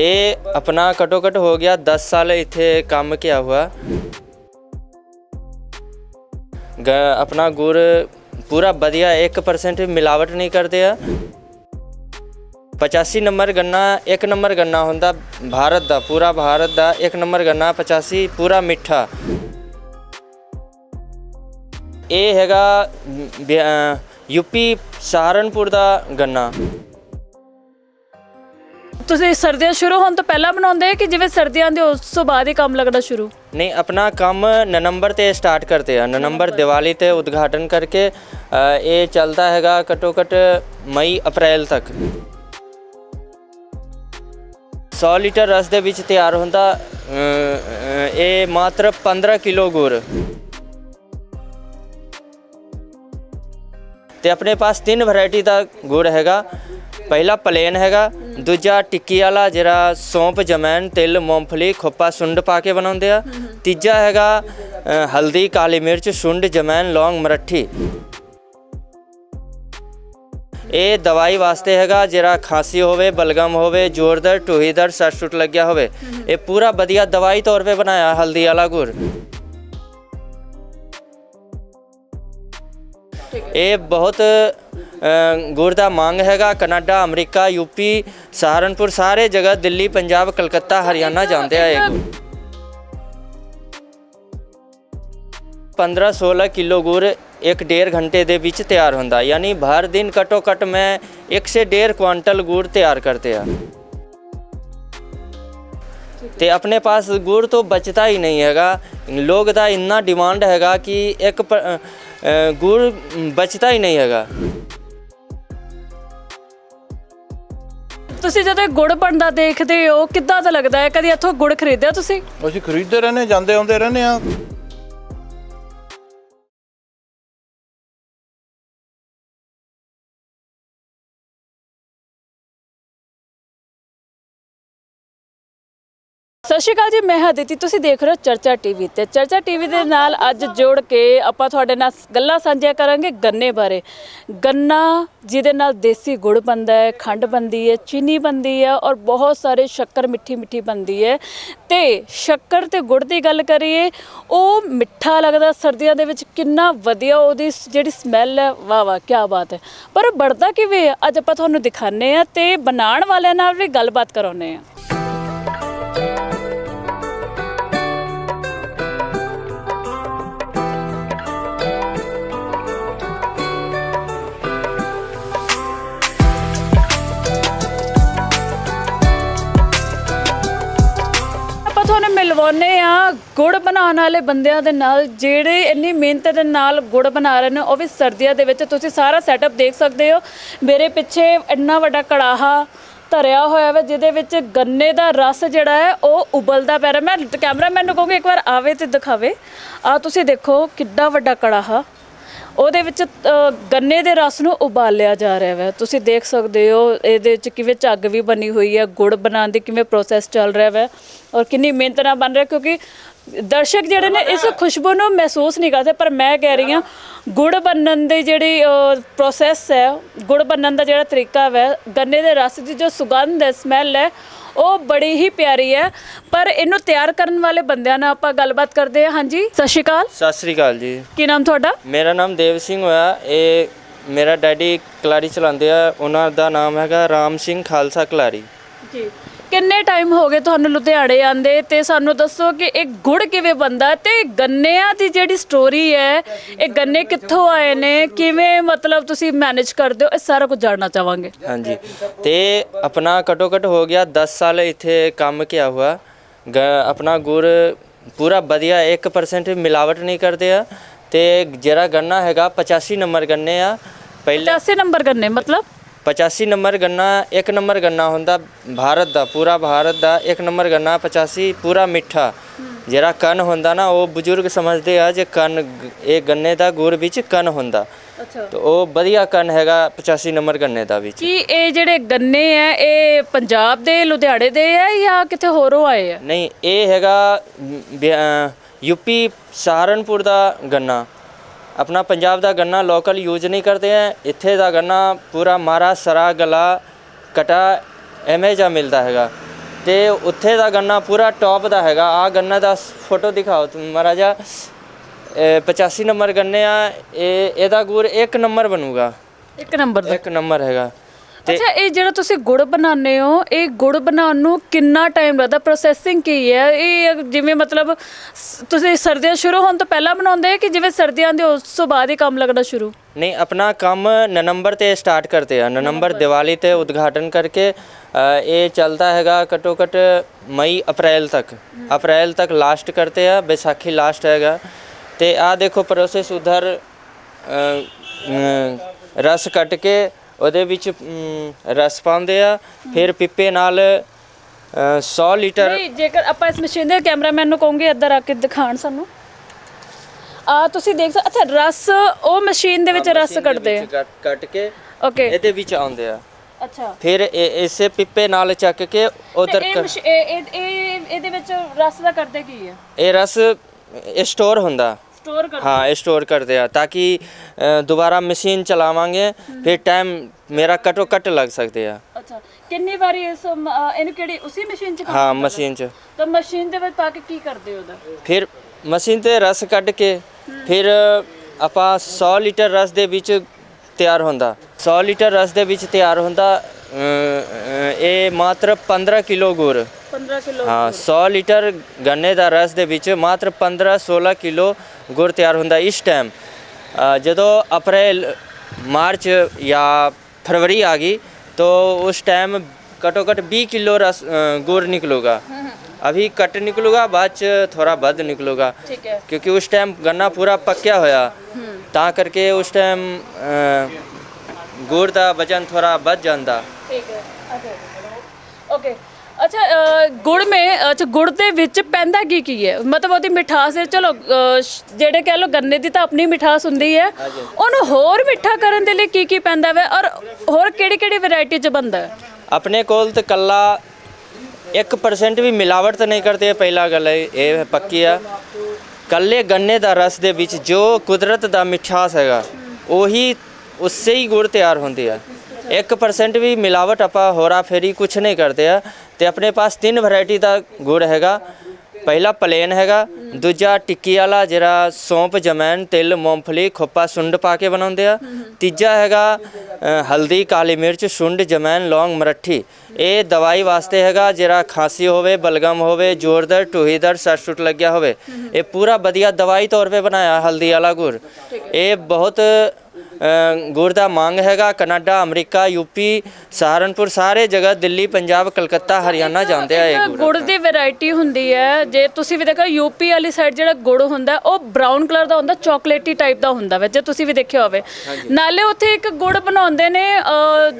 ਤੇ ਆਪਣਾ ਘੱਟੋ ਘੱਟ ਹੋ ਗਿਆ 10 ਸਾਲ ਇੱਥੇ ਕੰਮ ਕਿਆ ਹੁਆ ਗ- ਆਪਣਾ ਗੁਰ ਪੂਰਾ ਵਧੀਆ 1% ਮਿਲਾਵਟ ਨਹੀਂ ਕਰਦੇ ਆ। 85 ਨੰਬਰ ਗੰਨਾ, ਇੱਕ ਨੰਬਰ ਗੰਨਾ ਹੁੰਦਾ ਭਾਰਤ ਦਾ, ਪੂਰਾ ਭਾਰਤ ਦਾ, ਇੱਕ ਨੰਬਰ ਗੰਨਾ 85 ਪੂਰਾ ਮਿੱਠਾ। ਇਹ ਹੈਗਾ ਯੂਪੀ ਸਹਾਰਨਪੁਰ ਦਾ ਗੰਨਾ। ਤੁਸੀਂ ਸਰਦੀਆਂ ਸ਼ੁਰੂ ਹੋਣ ਤੋਂ ਪਹਿਲਾਂ ਬਣਾਉਂਦੇ ਕਿ ਜਿਵੇਂ ਸਰਦੀਆਂ ਦੇ ਉਸ ਤੋਂ ਬਾਅਦ ਹੀ ਕੰਮ ਲੱਗਣਾ ਸ਼ੁਰੂ? ਨਹੀਂ ਆਪਣਾ ਕੰਮ ਨਵੰਬਰ ਤੇ ਸਟਾਰਟ ਕਰਤੇ ਆ। ਨਵੰਬਰ ਦੀਵਾਲੀ ਤੇ ਉਦਘਾਟਨ ਕਰਕੇ ਅ, ਇਹ ਚੱਲਦਾ ਹੈਗਾ ਘੱਟੋ ਘੱਟ ਮਈ ਅਪ੍ਰੈਲ ਤੱਕ। 100 ਲੀਟਰ ਰਸ ਦੇ ਵਿੱਚ ਤਿਆਰ ਹੁੰਦਾ ਅ, ਅ, ਇਹ ਮਾਤਰ 15 ਕਿਲੋ ਗੁੜ। ਤੇ ਆਪਣੇ ਪਾਸ ਤਿੰਨ ਵੈਰਾਈਟੀ ਦਾ ਗੁੜ ਹੈਗਾ। ਪਹਿਲਾ ਪਲੇਨ ਹੈਗਾ, ਦੂਜਾ ਟਿੱਕੀ ਵਾਲਾ ਜਿਹੜਾ ਸੌਂਪ ਜਮੈਨ ਤਿਲ, ਮੂੰਗਫਲੀ, ਖੋਪਾ, ਸੁੰਡ ਪਾ ਕੇ ਬਣਾਉਂਦੇ ਆ। ਤੀਜਾ ਹੈਗਾ ਹਲਦੀ, ਕਾਲੀ ਮਿਰਚ, ਸੁੰਡ ਜਮੈਨ ਲੌਂਗ, ਮਰੱਠੀ। ਇਹ ਦਵਾਈ ਵਾਸਤੇ ਹੈਗਾ ਜਿਹੜਾ ਖਾਂਸੀ ਹੋਵੇ, ਬਲਗਮ ਹੋਵੇ, ਜ਼ੋਰਦਾਰ ਦਰਦ ਢੂਹੀ ਦਰਦ ਸਰ ਸੁੱਟ ਲੱਗਿਆ ਹੋਵੇ। ਇਹ ਪੂਰਾ ਵਧੀਆ ਦਵਾਈ ਤੌਰ 'ਤੇ ਬਣਾਇਆ ਹਲਦੀ ਵਾਲਾ ਗੁੜ। ਇਹ ਬਹੁਤ ਗੁੜ ਦਾ ਮੰਗ ਹੈਗਾ। ਕਨਾਡਾ, ਅਮਰੀਕਾ ਯੂਪੀ ਸਹਾਰਨਪੁਰ, ਸਾਰੇ ਜਗ੍ਹਾ ਦਿੱਲੀ, ਪੰਜਾਬ, ਕਲਕੱਤਾ, ਹਰਿਆਣਾ ਜਾਂਦੇ ਆ ਇਹ ਗੁੜ। 15 16 ਕਿਲੋ ਗੁੜ ਇੱਕ ਡੇਢ ਘੰਟੇ ਦੇ ਵਿੱਚ ਤਿਆਰ ਹੁੰਦਾ। ਯਾਨੀ ਹਰ ਦਿਨ ਘੱਟੋ ਘੱਟ ਮੈਂ 1 ਸੇ ਡੇਢ ਕੁਆਂਟਲ ਗੁੜ ਤਿਆਰ ਕਰਤੇ ਆ। ਤੇ ਆਪਣੇ ਪਾਸ ਗੁੜ ਤੋਂ ਬਚਦਾ ਹੀ ਨਹੀਂ ਹੈਗਾ। ਲੋਕ ਦਾ ਇੰਨਾ ਡਿਮਾਂਡ ਹੈਗਾ ਕਿ ਇੱਕ ਗੁੜ ਬਚਦਾ ਹੀ ਨਹੀਂ ਹੈਗਾ। ਤੁਸੀਂ ਜਦੋਂ ਇਹ ਗੁੜ ਬਣਦਾ ਦੇਖਦੇ ਹੋ ਕਿੱਦਾਂ ਦਾ ਲੱਗਦਾ ਹੈ? ਕਦੀ ਇੱਥੋਂ ਗੁੜ ਖਰੀਦਿਆ ਤੁਸੀਂ? ਅਸੀਂ ਖਰੀਦਦੇ ਰਹਿੰਦੇ ਜਾਂਦੇ ਆਉਂਦੇ ਰਹਿੰਦੇ ਆ ਸਤਿ ਸ਼੍ਰੀ ਅਕਾਲ ਜੀ ਮੈਂ ਹਾਂ ਅਦਿਤੀ। ਤੁਸੀਂ ਦੇਖ ਰਹੇ ਹੋ ਚਰਚਾ ਟੀਵੀ ਤੇ। ਚਰਚਾ ਟੀਵੀ ਦੇ ਨਾਲ ਅੱਜ ਜੋੜ ਕੇ ਆਪਾਂ ਤੁਹਾਡੇ ਨਾਲ ਗੱਲਾਂ ਸਾਂਝੀਆਂ ਕਰਾਂਗੇ ਗੰਨੇ ਬਾਰੇ। ਗੰਨਾ ਜਿਹਦੇ ਨਾਲ ਦੇਸੀ ਗੁੜ ਬਣਦਾ ਹੈ ਖੰਡ ਬਣਦੀ ਹੈ ਚੀਨੀ ਬਣਦੀ ਹੈ ਔਰ ਬਹੁਤ ਸਾਰੇ ਸ਼ੱਕਰ ਮਿੱਠੀ ਮਿੱਠੀ ਬਣਦੀ ਹੈ। ਤੇ ਸ਼ੱਕਰ ਤੇ ਗੁੜ ਦੀ ਗੱਲ ਕਰੀਏ ਉਹ ਮਿੱਠਾ ਲੱਗਦਾ ਸਰਦੀਆਂ ਦੇ ਵਿੱਚ ਕਿੰਨਾ ਵਧੀਆ ਉਹਦੀ ਜਿਹੜੀ ਸਮੈਲ ਹੈ ਵਾਹ ਵਾਹ ਕੀ ਬਾਤ ਹੈ। ਪਰ ਉਹ ਬਣਦਾ ਕਿਵੇਂ ਅੱਜ ਆਪਾਂ ਤੁਹਾਨੂੰ ਦਿਖਾਣੇ ਆ ਤੇ ਬਣਾਉਣ ਵਾਲਿਆਂ ਨਾਲ ਵੀ ਗੱਲਬਾਤ ਕਰਾਉਨੇ ਆ ਮਿਲਵਾਉਨੇ ਆ ਗੁੜ ਬਣਾਉਣ ਵਾਲੇ ਬੰਦਿਆਂ ਦੇ ਨਾਲ ਜਿਹੜੇ ਇੰਨੀ ਮਿਹਨਤ ਦੇ ਨਾਲ ਗੁੜ ਬਣਾ ਰਹੇ ਨੇ, ਉਹ ਵੀ ਸਰਦੀਆਂ ਦੇ ਵਿੱਚ। ਤੁਸੀਂ ਸਾਰਾ ਸੈਟਅਪ ਦੇਖ ਸਕਦੇ ਹੋ। ਮੇਰੇ ਪਿੱਛੇ ਇੰਨਾ ਵੱਡਾ ਕੜਾਹਾ ਧਰਿਆ ਹੋਇਆ ਵਾ, ਜਿਹਦੇ ਵਿੱਚ ਗੰਨੇ ਦਾ ਰਸ ਜਿਹੜਾ ਹੈ, ਉਹ ਉਬਲਦਾ ਪੈ ਰਿਹਾ ਮੈਂ ਕੈਮਰਾਮੈਨ ਨੂੰ ਕਹੂੰਗੀ, ਇੱਕ ਵਾਰ ਆਵੇ ਤੇ ਦਿਖਾਵੇ। ਆ ਤੁਸੀਂ ਦੇਖੋ ਕਿੱਡਾ ਵੱਡਾ ਕੜਾਹਾ। ਉਹਦੇ ਵਿੱਚ ਅ, ਗੰਨੇ ਦੇ ਰਸ ਨੂੰ ਉਬਾਲਿਆ ਜਾ ਰਿਹਾ ਹੈ ਤੁਸੀਂ ਦੇਖ ਸਕਦੇ ਹੋ ਇਹਦੇ ਵਿੱਚ ਕਿਵੇਂ ਝੱਗ ਵੀ ਬਣੀ ਹੋਈ ਹੈ ਗੁੜ ਬਣਾਉਣ ਦੀ ਕਿਵੇਂ ਪ੍ਰੋਸੈਸ ਚੱਲ ਰਿਹਾ ਹੈ ਔਰ ਕਿੰਨੀ ਮਿਹਨਤ ਨਾਲ ਬਣ ਰਿਹਾ ਕਿਉਂਕਿ ਦਰਸ਼ਕ ਜਿਹੜੇ ਨੇ ਇਸ ਖੁਸ਼ਬੂ ਨੂੰ ਮਹਿਸੂਸ ਨਹੀਂ ਕਰਦੇ ਪਰ ਮੈਂ ਕਹਿ ਰਹੀ ਹਾਂ ਗੁੜ ਬਣਨ ਦੀ ਜਿਹੜੀ ਪ੍ਰੋਸੈਸ ਹੈ ਗੁੜ ਬਣਨ ਦਾ ਜਿਹੜਾ ਤਰੀਕਾ ਹੈ ਗੰਨੇ ਦੇ ਰਸ ਦੀ ਜੋ ਸੁਗੰਧ ਹੈ ਸਮੈਲ ਹੈ ਉਹ ਬੜੀ ਹੀ ਪਿਆਰੀ ਹੈ। ਪਰ ਇਹਨੂੰ ਤਿਆਰ ਕਰਨ ਵਾਲੇ ਬੰਦਿਆਂ ਨਾਲ ਆਪਾਂ ਗੱਲਬਾਤ ਕਰਦੇ ਹਾਂ। ਹਾਂਜੀ ਸਤਿ ਸ਼੍ਰੀ ਅਕਾਲ। ਸਤਿ ਸ੍ਰੀ ਅਕਾਲ ਜੀ। ਕੀ ਨਾਮ ਤੁਹਾਡਾ? ਮੇਰਾ ਨਾਮ ਦੇਵ ਸਿੰਘ ਹੋਇਆ। ਇਹ ਮੇਰਾ ਡੈਡੀ ਕਲਾਰੀ ਚਲਾਉਂਦੇ ਆ। ਉਹਨਾਂ ਦਾ ਨਾਮ ਹੈਗਾ ਰਾਮ ਸਿੰਘ ਖਾਲਸਾ ਕਲਾਰੀ ਜੀ। ਕਿੰਨੇ ਟਾਈਮ ਹੋ ਗਏ ਤੁਹਾਨੂੰ ਲੁਧਿਆਣੇ ਆਂਦੇ ਤੇ ਸਾਨੂੰ ਦੱਸੋ ਕਿ ਇਹ ਗੁੜ ਕਿਵੇਂ ਬਣਦਾ ਤੇ ਗੰਨਿਆਂ ਦੀ ਜਿਹੜੀ ਸਟੋਰੀ ਹੈ ਇਹ ਗੰਨੇ ਕਿੱਥੋਂ ਆਏ ਨੇ? ਕਿਵੇਂ ਮਤਲਬ ਤੁਸੀਂ ਮੈਨੇਜ ਕਰਦੇ ਹੋ? ਇਹ ਸਾਰਾ ਕੁਝ ਜਾਣਨਾ ਚਾਹਾਂਗੇ। ਹਾਂਜੀ। ਤੇ ਆਪਣਾ ਘੱਟੋ ਘੱਟ ਹੋ ਗਿਆ 10 ਸਾਲ ਇੱਥੇ ਕੰਮ ਕਿਆ ਹੁਆ ਆਪਣਾ ਗੁੜ ਪੂਰਾ ਵਧੀਆ 1% ਮਿਲਾਵਟ ਨਹੀਂ ਕਰਦੇ ਆ। ਤੇ ਜਿਹੜਾ ਗੰਨਾ ਹੈਗਾ 85 ਨੰਬਰ ਗੰਨੇ ਆ। ਪਹਿਲੇ 85 ਨੰਬਰ ਗੰਨੇ ਮਤਲਬ? 85 ਨੰਬਰ ਗੰਨਾ ਇੱਕ ਨੰਬਰ ਗੰਨਾ ਹੁੰਦਾ ਭਾਰਤ ਦਾ ਪੂਰਾ ਭਾਰਤ ਦਾ ਇੱਕ ਨੰਬਰ ਗੰਨਾ 85 ਪੂਰਾ ਮਿੱਠਾ। ਜਿਹੜਾ ਕਣ ਹੁੰਦਾ ਨਾ ਉਹ ਬਜ਼ੁਰਗ ਸਮਝਦੇ ਆ ਜੇ ਕਣ ਇਹ ਗੰਨੇ ਦਾ ਗੁੜ ਵਿੱਚ ਕਣ ਹੁੰਦਾ। ਅੱਛਾ। ਤੇ ਉਹ ਵਧੀਆ ਕਣ ਹੈਗਾ 85 ਨੰਬਰ ਗੰਨੇ ਦਾ ਵਿੱਚ। ਕੀ ਇਹ ਜਿਹੜੇ ਗੰਨੇ ਆ ਇਹ ਪੰਜਾਬ ਦੇ ਲੁਧਿਆਣੇ ਦੇ ਆ ਜਾਂ ਕਿਤੇ ਹੋਰੋਂ ਆਏ ਆ? ਨਹੀਂ ਇਹ ਹੈਗਾ ਯੂਪੀ ਸਹਾਰਨਪੁਰ ਦਾ ਗੰਨਾ। ਆਪਣਾ ਪੰਜਾਬ ਦਾ ਗੰਨਾ ਲੋਕਲ ਯੂਜ਼ ਨਹੀਂ ਕਰਦੇ ਆ ਇੱਥੇ ਦਾ ਗੰਨਾ ਪੂਰਾ ਮਾਰਾ ਸਰਾ ਗਲਾ ਕਟਾ ਐਵੇਂ ਜਾ ਮਿਲਦਾ ਹੈਗਾ। ਤੇ ਉੱਥੇ ਦਾ ਗੰਨਾ ਪੂਰਾ ਟੌਪ ਦਾ ਹੈਗਾ। ਆ ਗੰਨਾ ਦਾ ਫੋਟੋ ਦਿਖਾਓ ਤੁਸੀਂ ਮਹਾਰਾਜਾ। ਇਹ 85 ਨੰਬਰ ਗੰਨੇ ਆ ਇਹ ਇਹਦਾ ਗੁੜ ਇੱਕ ਨੰਬਰ ਬਣੂਗਾ। ਇੱਕ ਨੰਬਰ ਦਾ। ਇੱਕ ਨੰਬਰ ਹੈਗਾ। ਅੱਛਾ ਇਹ ਜਿਹੜਾ ਤੁਸੀਂ ਗੁੜ ਬਣਾਉਂਦੇ ਹੋ ਇਹ ਗੁੜ ਬਣਾਉਣ ਨੂੰ ਕਿੰਨਾ ਟਾਈਮ ਲੱਗਦਾ? ਪ੍ਰੋਸੈਸਿੰਗ ਕੀ ਹੈ? ਇਹ ਜਿਵੇਂ ਮਤਲਬ ਤੁਸੀਂ ਸਰਦੀਆਂ ਸ਼ੁਰੂ ਹੋਣ ਤੋਂ ਪਹਿਲਾਂ ਬਣਾਉਂਦੇ ਕਿ ਜਿਵੇਂ ਸਰਦੀਆਂ ਦੇ ਉਸ ਤੋਂ ਬਾਅਦ ਹੀ ਕੰਮ ਲੱਗਣਾ ਸ਼ੁਰੂ? ਨਹੀਂ ਆਪਣਾ ਕੰਮ ਨਵੰਬਰ ਤੇ ਸਟਾਰਟ ਕਰਦੇ ਆ। ਨਵੰਬਰ ਦੀਵਾਲੀ ਤੇ ਉਦਘਾਟਨ ਕਰਕੇ ਇਹ ਚੱਲਦਾ ਹੈਗਾ ਘੱਟੋ ਘੱਟ ਮਈ ਅਪ੍ਰੈਲ ਤੱਕ। ਅਪ੍ਰੈਲ ਤੱਕ ਲਾਸਟ ਕਰਦੇ ਆ ਵਿਸਾਖੀ ਲਾਸਟ ਹੈਗਾ। ਤੇ ਆ ਦੇਖੋ ਪ੍ਰੋਸੈਸ ਉਧਰ ਰਸ ਕੱਟ ਕੇ ਉਹਦੇ ਵਿੱਚ ਅਮ, ਰਸ ਪਾਉਂਦੇ ਆ ਫਿਰ ਪਿੱਪੇ ਨਾਲ ਅ, 100 ਲੀਟਰ ਨਹੀਂ ਜੇਕਰ ਆਪਾਂ ਇਸ ਮਸ਼ੀਨ ਦੇ ਕੈਮਰਾਮੈਨ ਨੂੰ ਕਹੋਗੇ ਇੱਧਰ ਆ ਕੇ ਦਿਖਾਣ ਸਾਨੂੰ। ਆ ਤੁਸੀਂ ਦੇਖ ਸਕ ਅੱਛਾ ਰਸ ਉਹ ਮਸ਼ੀਨ ਦੇ ਵਿੱਚ ਰਸ ਕੱਢਦੇ ਆ। ਕੱਟ ਕੱਟ ਕੇ ਓਕੇ। ਇਹਦੇ ਵਿੱਚ ਆਉਂਦੇ ਆ। ਅੱਛਾ। ਫਿਰ ਇਹ- ਇਸੇ ਪਿੱਪੇ ਨਾਲ ਚੱਕ ਕੇ ਤੇ ਉਧਰ ਇਹ ਮਸ਼- ਇਹ ਇਹ- ਇਹ ਇਹਦੇ ਵਿੱਚ ਰਸ ਦਾ ਕਰਦੇ ਕੀ ਹੈ ਇਹ ਰਸ ਸਟੋਰ ਹੁੰਦਾ। ਸਟੋਰ ਕਰ ਹਾਂ ਇਹ ਸਟੋਰ ਕਰਦੇ ਆ ਤਾਂ ਕਿ ਅ, ਦੁਬਾਰਾ ਮਸ਼ੀਨ ਚਲਾਵਾਂਗੇ ਫਿਰ ਟਾਈਮ ਮੇਰਾ ਕਟੋ ਕੱਟ ਲੱਗ ਸਕਦੇ ਆ। ਅੱਛਾ ਕਿੰਨੀ ਵਾਰੀ ਇਸ ਮ- ਅ, ਇਹਨੂੰ ਕਿਹੜੀ ਉਸੇ ਮਸ਼ੀਨ 'ਚ ਕੰਮ ਹਾਂ ਕਰਦਾ? ਮਸ਼ੀਨ 'ਚ। ਤਾਂ ਮਸ਼ੀਨ ਦੇ ਵਿੱਚ ਪਾ ਕੇ ਕੀ ਕਰਦੇ ਹੋ ਉਹਦਾ? ਫਿਰ ਮਸ਼ੀਨ ਤੇ ਰਸ ਕੱਢ ਕੇ ਫਿਰ ਆਪਾਂ 100 ਲੀਟਰ ਰਸ ਦੇ ਵਿੱਚ ਤਿਆਰ ਹੁੰਦਾ। 100 ਲੀਟਰ ਰਸ ਦੇ ਵਿੱਚ ਤਿਆਰ ਹੁੰਦਾ ਇਹ ਮਾਤਰ 15 ਕਿਲੋ ਗੁੜ। 15 ਕਿਲੋ ਹਾਂ 100 ਲੀਟਰ ਗੰਨੇ ਦਾ ਰਸ ਦੇ ਵਿੱਚ ਮਾਤਰ 15 16 ਕਿਲੋ ਗੁੜ ਤਿਆਰ ਹੁੰਦਾ ਇਸ ਟਾਈਮ ਅ, ਜਦੋਂ ਅਪ੍ਰੈਲ ਮਾਰਚ ਜਾਂ ਫਰਵਰੀ ਆ ਗਈ तो उस टाइम कटो कट 20 किलो रस अ, गुड़ निकलेगा अभी कट निकलेगा बाद च थोड़ा बद निकलेगा ਠੀਕ ਹੈ क्योंकि उस टाइम गन्ना पूरा पक्या होया ਤਾਂ ਕਰਕੇ ਉਸ ਟਾਈਮ ਗੁੜ ਦਾ ਵਜਨ ਥੋੜਾ ਵੱਧ ਜਾਂਦਾ ਠੀਕ ਹੈ ਅੱਛਾ ਅ, ਗੁੜ ਮੇ ਅੱਛਾ ਗੁੜ ਦੇ ਵਿੱਚ ਪੈਂਦਾ ਕੀ ਕੀ ਹੈ? ਮਤਲਬ ਉਹਦੀ ਮਿਠਾਸ ਹੈ ਚਲੋ ਅ, ਸ਼- ਜਿਹੜੇ ਕਹਿ ਲੋ ਗੰਨੇ ਦੀ ਤਾਂ ਆਪਣੀ ਮਿਠਾਸ ਹੁੰਦੀ ਹੈ। ਉਹਨੂੰ ਹੋਰ ਮਿੱਠਾ ਕਰਨ ਦੇ ਲਈ ਕੀ ਕੀ ਪੈਂਦਾ ਹੈ ਔਰ ਹੋਰ ਕਿਹੜੀ ਕਿਹੜੀ ਵੈਰਾਈਟੀ ਚ ਬੰਦਾ ਹੈ? ਆਪਣੇ ਕੋਲ ਤੇ ਕੱਲਾ 1% ਵੀ ਮਿਲਾਵਟ ਤਾਂ ਨਹੀਂ ਕਰਦੇ ਪਹਿਲਾ ਗੱਲ ਹੈ ਇਹ ਪੱਕੀ ਆ। ਕੱਲੇ ਗੰਨੇ ਦਾ ਰਸ ਦੇ ਵਿੱਚ ਜੋ ਕੁਦਰਤ ਦਾ ਮਿਠਾਸ ਹੈਗਾ ਉਹੀ ਉਸੇ ਹੀ ਗੁੜ ਤਿਆਰ ਹੁੰਦੀ ਆ। 1% ਵੀ ਮਿਲਾਵਟ ਆਪਾਂ ਹੋਰਾ ਫੇਰੀ ਕੁਛ ਨਹੀਂ ਕਰਦੇ ਆ। ਤੇ ਆਪਣੇ ਪਾਸ ਤਿੰਨ ਵੈਰਾਈਟੀ ਦਾ ਗੁੜ ਹੈਗਾ। ਪਹਿਲਾ ਪਲੇਨ ਹੈਗਾ, ਦੂਜਾ ਟਿੱਕੀ ਵਾਲਾ ਜਿਹੜਾ ਸੌਂਪ ਜਮੈਨ ਤਿਲ, ਮੂੰਗਫਲੀ, ਖੋਪਾ, ਸੁੰਡ ਪਾ ਕੇ ਬਣਾਉਂਦੇ ਆ। ਤੀਜਾ ਹੈਗਾ ਹਲਦੀ, ਕਾਲੀ ਮਿਰਚ, ਸੁੰਡ ਜਮੈਨ ਲੌਂਗ, ਮਰੱਠੀ। ਇਹ ਦਵਾਈ ਵਾਸਤੇ ਹੈਗਾ, ਜਿਹੜਾ ਖਾਂਸੀ ਹੋਵੇ, ਬਲਗਮ ਹੋਵੇ, ਜ਼ੋਰਦਾਰ ਦਰਦ ਟੂਹੀ ਦਰਦ ਸਰ ਲੱਗਿਆ ਹੋਵੇ। ਇਹ ਪੂਰਾ ਵਧੀਆ ਦਵਾਈ ਤੌਰ 'ਤੇ ਬਣਾਇਆ ਹਲਦੀ ਵਾਲਾ ਗੁੜ। ਇਹ ਬਹੁਤ ਗੁੜ ਦਾ ਮੰਗ ਹੈਗਾ ਕੈਨੇਡਾ ਅਮਰੀਕਾ ਯੂਪੀ ਸਹਾਰਨਪੁਰ ਸਾਰੇ ਜਗ੍ਹਾ ਦਿੱਲੀ ਪੰਜਾਬ ਕਲਕੱਤਾ ਹਰਿਆਣਾ ਜਾਂਦੇ ਆ ਇਹ ਗੁੜ ਦੀ ਵੈਰਾਈਟੀ ਹੁੰਦੀ ਹੈ ਜੇ ਤੁਸੀਂ ਵੀ ਦੇਖੋ ਯੂਪੀ ਵਾਲੀ ਸਾਈਡ ਜਿਹੜਾ ਗੁੜ ਹੁੰਦਾ ਉਹ ਬ੍ਰਾਊਨ ਕਲਰ ਦਾ ਹੁੰਦਾ ਚਾਕਲੇਟੀ ਟਾਈਪ ਦਾ ਹੁੰਦਾ ਵੇ ਜੇ ਤੁਸੀਂ ਵੀ ਦੇਖਿਆ ਹੋਵੇ। ਨਾਲੇ ਉੱਥੇ ਇੱਕ ਗੁੜ ਬਣਾਉਂਦੇ ਨੇ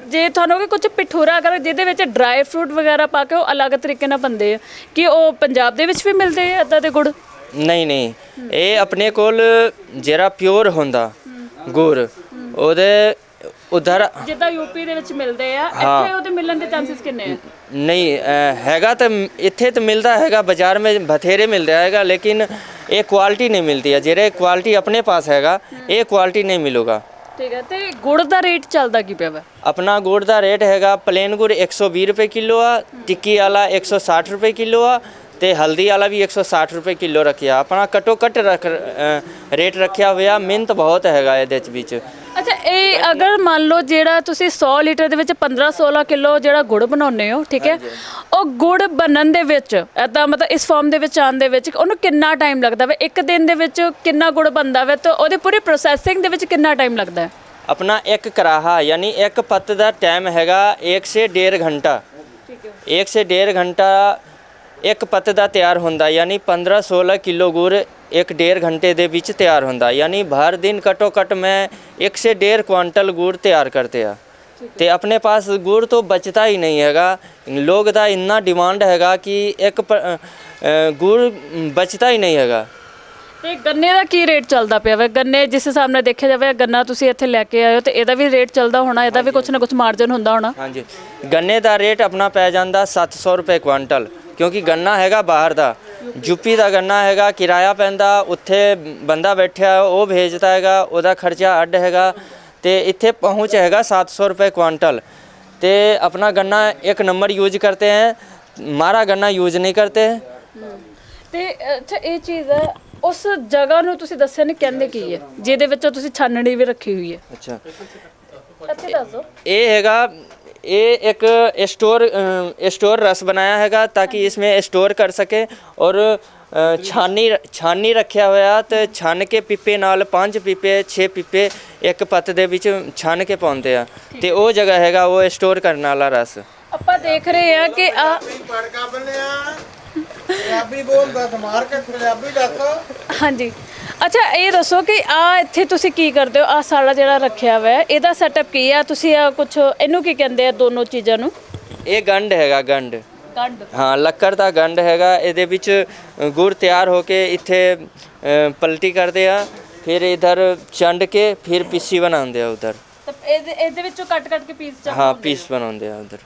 ਜੇ ਤੁਹਾਨੂੰ ਕਿ ਕੁਝ ਪਿਠੂਰਾ ਅਗਰ ਜਿਹਦੇ ਵਿੱਚ ਡਰਾਈ ਫਰੂਟ ਵਗੈਰਾ ਪਾ ਕੇ ਉਹ ਅਲੱਗ ਤਰੀਕੇ ਨਾਲ ਬਣਦੇ ਆ ਕਿ ਉਹ ਪੰਜਾਬ ਦੇ ਵਿੱਚ ਵੀ ਮਿਲਦੇ ਆ ਇਦਾਂ ਦੇ ਗੁੜ? ਨਹੀਂ ਨਹੀਂ। ਇਹ ਆਪਣੇ ਕੋਲ ਜਿਹੜਾ ਪਿਓਰ ਹੁੰਦਾ ਗੁੜ। ਉਹਦੇ ਉਧਰ ਜਿੱਦਾਂ ਯੂਪੀ ਦੇ ਵਿੱਚ ਮਿਲਦੇ ਆ ਇੱਥੇ ਉਹਦੇ ਮਿਲਣ ਦੇ ਚਾਂਸਸ ਕਿੰਨੇ ਆ? ਨਹੀਂ ਅ, ਹੈਗਾ ਤਾਂ ਮ- ਇੱਥੇ ਤਾਂ ਮਿਲਦਾ ਹੈਗਾ ਬਾਜ਼ਾਰ में ਬਥੇਰੇ ਮਿਲਦਾ ਹੈਗਾ ਲੇਕਿਨ ਇਹ ਕੁਆਲਿਟੀ ਨਹੀਂ ਮਿਲਦੀ ਹੈ ਜਿਹੜੇ ਕੁਆਲਿਟੀ ਆਪਣੇ ਪਾਸ ਹੈਗਾ ਇਹ ਕੁਆਲਿਟੀ ਨਹੀਂ ਮਿਲੂਗਾ। ਠੀਕ ਹੈ ਤੇ ਗੁੜ ਦਾ ਰੇਟ ਚੱਲਦਾ ਕੀ ਪਿਆ ਵਾ? ਆਪਣਾ ਗੁੜ ਦਾ ਰੇਟ ਹੈਗਾ ਪਲੇਨ ਗੁੜ 120 ਰੁਪਏ ਕਿਲੋ ਆ ਟਿੱਕੀ ਵਾਲਾ 160 ਰੁਪਏ ਕਿਲੋ ਆ ਤੇ ਹਲਦੀ ਵਾਲਾ ਵੀ 160 ਰੁਪਏ ਕਿਲੋ ਰੱਖਿਆ। ਆਪਣਾ ਕਟੋ ਕਟ ਰੱਖ ਅ, ਰੇਟ ਰੱਖਿਆ ਹੋਇਆ ਮਿਹਨਤ ਬਹੁਤ ਹੈਗਾ ਇਹਦੇ ਚ ਵਿੱਚ। ਅੱਛਾ ਇਹ ਅਗਰ ਮੰਨ ਲਓ ਜਿਹੜਾ ਤੁਸੀਂ 100 ਲੀਟਰ ਦੇ ਵਿੱਚ 15 16 ਕਿਲੋ ਜਿਹੜਾ ਗੁੜ ਬਣਾਉਂਦੇ ਹੋ ਠੀਕ ਹੈ ਉਹ ਗੁੜ ਬਣਨ ਦੇ ਵਿੱਚ ਐਦਾਂ ਮਤਲਬ ਇਸ ਫਾਰਮ ਦੇ ਵਿੱਚ ਆਉਣ ਦੇ ਵਿੱਚ ਉਹਨੂੰ ਕਿੰਨਾ ਟਾਈਮ ਲੱਗਦਾ ਵੇ ਇੱਕ ਦਿਨ ਦੇ ਵਿੱਚ ਕਿੰਨਾ ਗੁੜ ਬਣਦਾ ਵੇ ਤੇ ਉਹਦੀ ਪੂਰੀ ਪ੍ਰੋਸੈਸਿੰਗ ਦੇ ਵਿੱਚ ਕਿੰਨਾ ਟਾਈਮ ਲੱਗਦਾ ਹੈ अपना एक कराहा यानी एक पत्त का टाइम हैगा एक से डेढ़ घंटा एक से डेढ़ घंटा ਇੱਕ ਪੱਤ ਦਾ ਤਿਆਰ ਹੁੰਦਾ ਯਾਨੀ 15-16 ਕਿਲੋ ਗੁਰ ਇੱਕ ਡੇਢ ਘੰਟੇ ਦੇ ਵਿੱਚ ਤਿਆਰ ਹੁੰਦਾ। ਯਾਨੀ ਹਰ ਦਿਨ ਘਟੋ ਘਟ ਮੈਂ ਇੱਕ ਸੇ ਡੇਢ ਕੁਆਂਟਲ ਗੁੜ ਤਿਆਰ ਕਰਦੇ ਆ। ਤੇ ਆਪਣੇ ਪਾਸ ਗੁੜ ਤੋਂ ਬਚਦਾ ਹੀ ਨਹੀਂ ਹੈਗਾ। ਲੋਕ ਦਾ ਇੰਨਾ ਡਿਮਾਂਡ ਹੈਗਾ ਕਿ ਇੱਕ ਗੁੜ ਬਚਦਾ ਹੀ ਨਹੀਂ ਹੈਗਾ। ਤੇ ਗੰਨੇ ਦਾ ਕੀ ਰੇਟ ਚੱਲਦਾ ਪਿਆ ਵਾ? ਗੰਨੇ ਜਿਸ ਹਿਸਾਬ ਨਾਲ ਦੇਖਿਆ ਜਾਵੇ ਗੰਨਾ ਤੁਸੀਂ ਇੱਥੇ ਲੈ ਕੇ ਆਏ ਹੋ ਤੇ ਇਹਦਾ ਵੀ ਰੇਟ ਚੱਲਦਾ ਹੋਣਾ ਇਹਦਾ ਵੀ ਕੁਛ ਨਾ ਕੁਛ ਮਾਰਜਨ ਹੁੰਦਾ ਹੋਣਾ। ਹਾਂਜੀ। ਗੰਨੇ ਦਾ ਰੇਟ ਆਪਣਾ ਪੈ ਜਾਂਦਾ 700 ਰੁਪਏ ਕੁਆਂਟਲ। ਕਿਉਂਕਿ ਗੰਨਾ ਹੈਗਾ ਬਾਹਰ ਦਾ। ਯੂਪੀ ਦਾ ਗੰਨਾ ਹੈਗਾ ਕਿਰਾਇਆ ਪੈਂਦਾ ਉੱਥੇ ਬੰਦਾ ਬੈਠਿਆ ਉਹ ਭੇਜਦਾ ਹੈਗਾ ਉਹਦਾ ਖਰਚਾ ਅੱਡ ਹੈਗਾ। ਤੇ ਇੱਥੇ ਪਹੁੰਚ ਹੈਗਾ 700 ਰੁਪਏ ਕੁਆਂਟਲ। ਤੇ ਆਪਣਾ ਗੰਨਾ ਇੱਕ ਨੰਬਰ ਯੂਜ਼ ਕਰਤੇ ਹੈ ਮਾਰਾ ਗੰਨਾ ਯੂਜ਼ ਨਹੀਂ ਕਰਤੇ ਤੇ ਅੱਛਾ ਇਹ ਚੀਜ਼ ਹੈ ਉਸ ਜਗ੍ਹਾ ਨੂੰ ਤੁਸੀਂ ਦੱਸਿਆ ਨਹੀਂ ਕਹਿੰਦੇ ਕੀ ਹੈ ਜਿਹਦੇ ਵਿੱਚ ਤੁਸੀਂ ਛਾਨਣੀ ਵੀ ਰੱਖੀ ਹੋਈ ਹੈ ਅੱਛਾ। ਇਹ ਹੈਗਾ ਇਹ ਇੱਕ ਸਟੋਰ ਸਟੋਰ ਰਸ ਬਣਾਇਆ ਹੈਗਾ ਤਾਂ ਕਿ ਇਸमें ਸਟੋਰ ਕਰ ਸਕੇ ਔਰ ਛਾਨੀ ਛਾਨੀ ਰੱਖਿਆ ਹੋਇਆ ਤੇ ਛਾਨ ਕੇ ਪੀਪੇ ਨਾਲ ਪੰਜ ਪੀਪੇ 6 ਪੀਪੇ ਇੱਕ ਪੱਤ ਦੇ ਵਿੱਚ ਛਾਨ ਕੇ ਪਾਉਂਦੇ ਆ। ਤੇ ਉਹ ਜਗ੍ਹਾ ਹੈਗਾ ਉਹ ਸਟੋਰ ਕਰਨ ਵਾਲਾ ਰਸ। ਆਪਾਂ ਦੇਖ ਰਹੇ ਹਾਂ ਕਿ ਆ ਪੜਕਾ ਬੰਨਿਆ। ਪੰਜਾਬੀ ਬੋਲਦਾ ਸਮਾਰ ਕੇ ਪੰਜਾਬੀ ਦੱਸ ਹਾਂਜੀ। ਅੱਛਾ ਇਹ ਦੱਸੋ ਕਿ ਆ ਇੱਥੇ ਤੁਸੀਂ ਕੀ ਕਰਦੇ ਹੋ? ਆ ਸਾਲਾ ਜਿਹੜਾ ਰੱਖਿਆ ਹੋਇਆ ਹੈ ਇਹਦਾ ਸੈਟਅਪ ਕੀ ਆ? ਤੁਸੀਂ ਆ ਕੁਝ ਇਹਨੂੰ ਕੀ ਕਹਿੰਦੇ ਆ ਦੋਨੋਂ ਚੀਜ਼ਾਂ ਨੂੰ? ਇਹ ਗੰਢ ਹੈਗਾ ਗੰਢ। ਗੰਢ। ਹਾਂ ਲੱਕੜ ਦਾ ਗੰਢ ਹੈਗਾ ਇਹਦੇ ਵਿੱਚ ਗੁੜ ਤਿਆਰ ਹੋ ਕੇ ਇੱਥੇ ਅ, ਪਲਟੀ ਕਰਦੇ ਆ ਫਿਰ ਇਧਰ ਚੰਡ ਕੇ ਫਿਰ ਪੀਸੀ ਬਣਾਉਂਦੇ ਆ ਉਧਰ। ਤਾਂ ਇਹਦੇ ਇਹਦੇ ਵਿੱਚੋਂ ਕੱਟ ਕੱਟ ਕੇ ਪੀਸ ਚ ਹਾਂ ਪੀਸ ਬਣਾਉਂਦੇ ਆ ਉਧਰ।